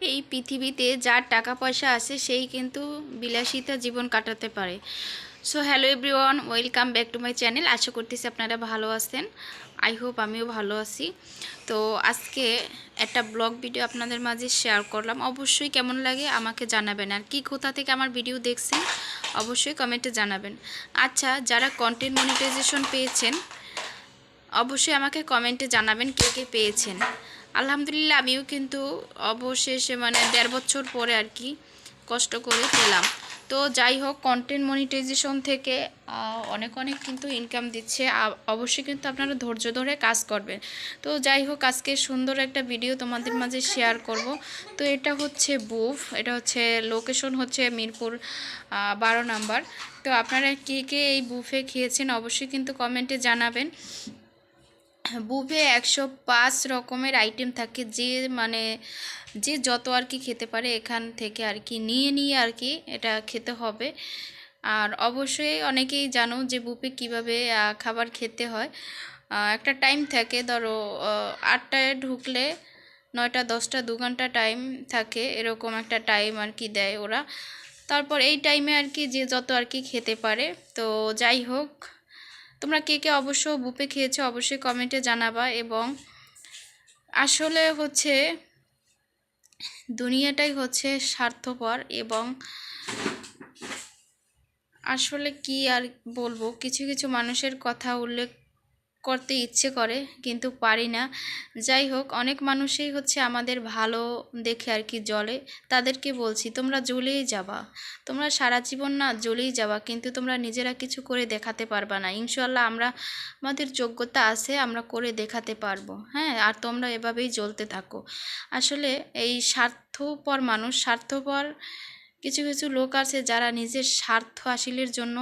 এই পৃথিবীতে যার টাকা পয়সা আছে, সেই কিন্তু বিলাসিতা জীবন কাটাতে পারে। So hello everyone welcome back to my channel আশা করতেছি আপনারা ভালো আছেন। আই হোপ আমিও ভালো আছি। তো, আজকে একটা ব্লগ ভিডিও আপনাদের মাঝে শেয়ার করলাম। অবশ্যই কেমন লাগে আমাকে জানাবেন। আর কি কোথা থেকে আমার ভিডিও দেখছেন, অবশ্যই কমেন্টে জানাবেন। আচ্ছা যারা কন্টেন্ট মনিটাইজেশন পেয়েছেন, অবশ্যই আমাকে কমেন্টে জানাবেন কে কে পেয়েছেন। আলহামদুলিল্লাহ, আমিও কিন্তু অবশেষে মানে দেড় বছর পরে আর কি কষ্ট করে পেলাম। তো যাই হোক কন্টেন্ট মনিটাইজেশন থেকে অনেক অনেক কিন্তু ইনকাম দিচ্ছে। অবশ্যই কিন্তু আপনারা ধৈর্য ধরে কাজ করবেন। তো যাই হোক, আজকে সুন্দর একটা ভিডিও তোমাদের মাঝে শেয়ার করব। তো এটা হচ্ছে বুফ, এটা হচ্ছে লোকেশন হচ্ছে মিরপুর বারো নাম্বার। তো আপনারা কে কে এই বুফে খেয়েছেন অবশ্যই কিন্তু কমেন্টে জানাবেন। বুফে একশো পাঁচ রকমের আইটেম থাকে যে মানে যে যত আর কি খেতে পারে এখান থেকে আর কি নিয়ে নিয়ে আর কি এটা খেতে হবে। আর অবশ্যই অনেকেই জানো যে বুফে কীভাবে খাবার খেতে হয়। একটা টাইম থাকে ধরো আটটায় ঢুকলে নয়টা, দশটা, দু ঘণ্টা টাইম থাকে, এরকম একটা টাইম আর কি দেয় ওরা। তারপর এই টাইমে আর কি যে যত আর কি খেতে পারে। তো যাই হোক তোমরা কে কে অবশ্য বুপে খেয়েছো অবশ্যই কমেন্টে জানাবা এবং আসলে হচ্ছে দুনিয়াটাই হচ্ছে স্বার্থপর এবং আসলে কি আর বলব? কিছু কিছু মানুষের কথা উল্লেখ করতে ইচ্ছে করে, কিন্তু পারি না। যাই হোক, অনেক মানুষই হচ্ছে আমাদের ভালো দেখে আর কি জলে তাদেরকে বলছি, তোমরা জ্বলেই যাবা। তোমরা সারা জীবন না জ্বলেই যাবা, কিন্তু তোমরা নিজেরা কিছু করে দেখাতে পারবা না। ইনশাল্লাহ আমরা, আমাদের যোগ্যতা আছে, আমরা করে দেখাতে পারব। হ্যাঁ আর তোমরা এভাবেই জ্বলতে থাকো। আসলে এই স্বার্থপর মানুষ, স্বার্থপর কিছু কিছু লোক আছে যারা নিজের স্বার্থ হাসিলের জন্য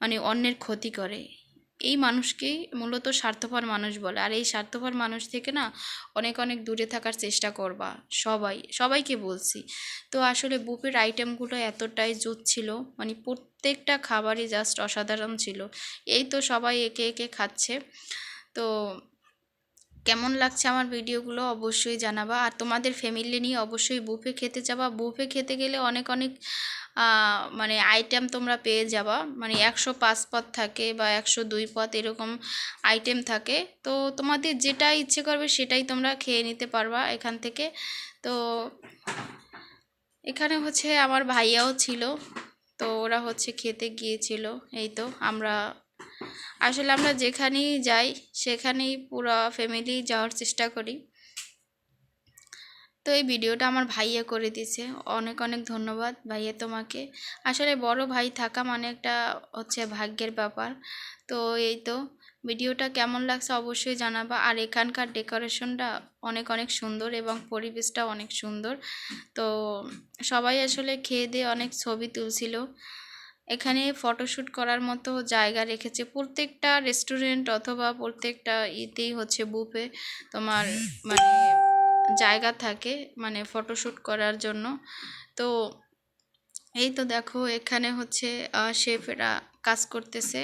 মানে অন্যের ক্ষতি করে। এই মানুষকেই মূলত স্বার্থপর মানুষ বলে। আর এই স্বার্থপর মানুষ থেকে না অনেক অনেক দূরে থাকার চেষ্টা করবা। সবাই, সবাইকে বলছি। তো আসলে বুফের আইটেমগুলো এতটাই জুত ছিল মানে প্রত্যেকটা খাবারই জাস্ট অসাধারণ ছিল। এই তো সবাই একে একে খাচ্ছে। তো কেমন লাগছে আমার ভিডিওগুলো অবশ্যই জানাবা। আর তোমাদের ফ্যামিলি নিয়ে অবশ্যই বুফে খেতে যাবা। বুফে খেতে গেলে অনেক অনেক মানে আইটেম তোমরা পেয়ে যাবা। মানে একশো পাঁচ পদ থাকে বা একশো দুই পদ এরকম আইটেম থাকে। তো তোমাদের যেটা ইচ্ছে করবে সেটাই তোমরা খেয়ে নিতে পারবা এখান থেকে। তো এখানে হচ্ছে আমার ভাইয়াও ছিল। তো ওরা হচ্ছে খেতে গিয়েছিল। এই তো আমরা আসলে আমরা যেখানেই যাই, সেখানেই পুরো ফ্যামিলি যাওয়ার চেষ্টা করি। তো এই ভিডিওটা আমার ভাইয়া করে দিছে অনেক অনেক ধন্যবাদ ভাইয়া তোমাকে। আসলে বড় ভাই থাকা মানে একটা হচ্ছে ভাগ্যের ব্যাপার। তো এই তো, ভিডিওটা কেমন লাগছে অবশ্যই জানাবা। আর এখানকার ডেকোরেশনটা অনেক অনেক সুন্দর এবং পরিবেশটা অনেক সুন্দর। তো সবাই আসলে খেয়ে দিয়ে অনেক ছবি তুলছিল। এখানে ফটোশ্যুট করার মতো জায়গা রেখেছে। প্রত্যেকটা রেস্টুরেন্ট অথবা প্রত্যেকটা ইতেই হচ্ছে বুফে তোমার মানে জায়গা থাকে মানে ফটোশ্যুট করার জন্য। তো এই তো দেখো এখানে হচ্ছে শেফেরা কাজ করতেছে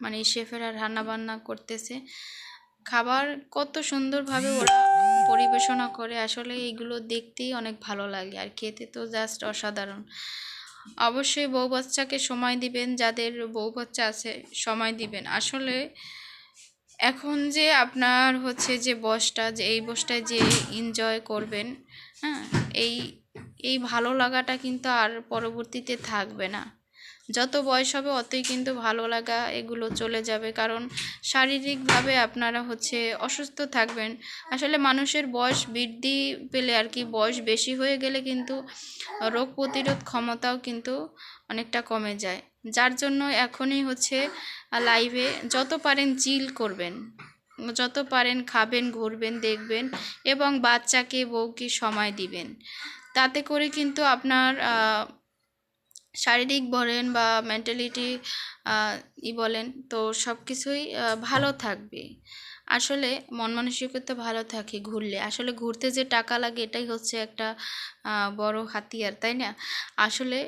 মানে শেফেরা রান্না বান্না করতেছে। খাবার কত সুন্দরভাবে ওরা পরিবেশনা করে, আসলে এইগুলো দেখতেই অনেক ভালো লাগে। আর খেতে তো জাস্ট অসাধারণ। অবশ্যই বউ বাচ্চাকে সময় দিবেন, যাদের বউ বাচ্চা আছে সময় দিবেন। আসলে এখন যে আপনার হচ্ছে যে বসটা, যে এই বসটায় যে এনজয় করবেন হ্যাঁ এই এই ভালো লাগাটা কিন্তু আর পরবর্তীতে থাকবে না। যত বয়স হবে, অতই কিন্তু ভালো লাগা এগুলো চলে যাবে। কারণ শারীরিকভাবে আপনারা হচ্ছে অসুস্থ থাকবেন। আসলে মানুষের বয়স বৃদ্ধি পেলে আর কি, বয়স বেশি হয়ে গেলে কিন্তু রোগ প্রতিরোধ ক্ষমতাও কিন্তু অনেকটা কমে যায়। যার জন্য এখনই হচ্ছে লাইভে যত পারেন চিল করবেন। যত পারেন খাবেন, ঘুরবেন, দেখবেন এবং বাচ্চাকে, বউকে সময় দিবেন। তাতে করে কিন্তু আপনার শারীরিক বলেন বা মেন্টালিটি ই বলেন, তো সব কিছুই ভালো থাকবে। আসলে মন মানসিকতা ভালো থাকে ঘুরলে। আসলে ঘুরতে যে টাকা লাগে এটাই হচ্ছে একটা বড় হাতিয়ার, তাই না? আসলে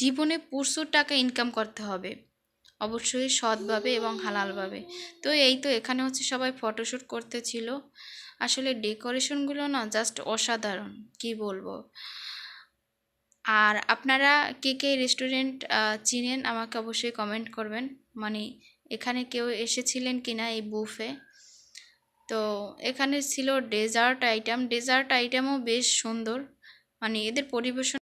জীবনে প্রচুর টাকা ইনকাম করতে হবে। অবশ্যই সৎভাবে এবং হালালভাবে। তো এই তো এখানে হচ্ছে সবাই ফটোশ্যুট করতেছিল। আসলে ডেকোরেশনগুলো না জাস্ট অসাধারণ, কি বলব? আর আপনারা কে কে রেস্টুরেন্ট চিনেন আমাকে অবশ্যই কমেন্ট করবেন। মানে এখানে কেউ এসেছিলেন কি না এই বুফে তো এখানে ছিল ডেজার্ট আইটেম ডেজার্ট আইটেমও বেশ সুন্দর। মানে এদের পরিবেশন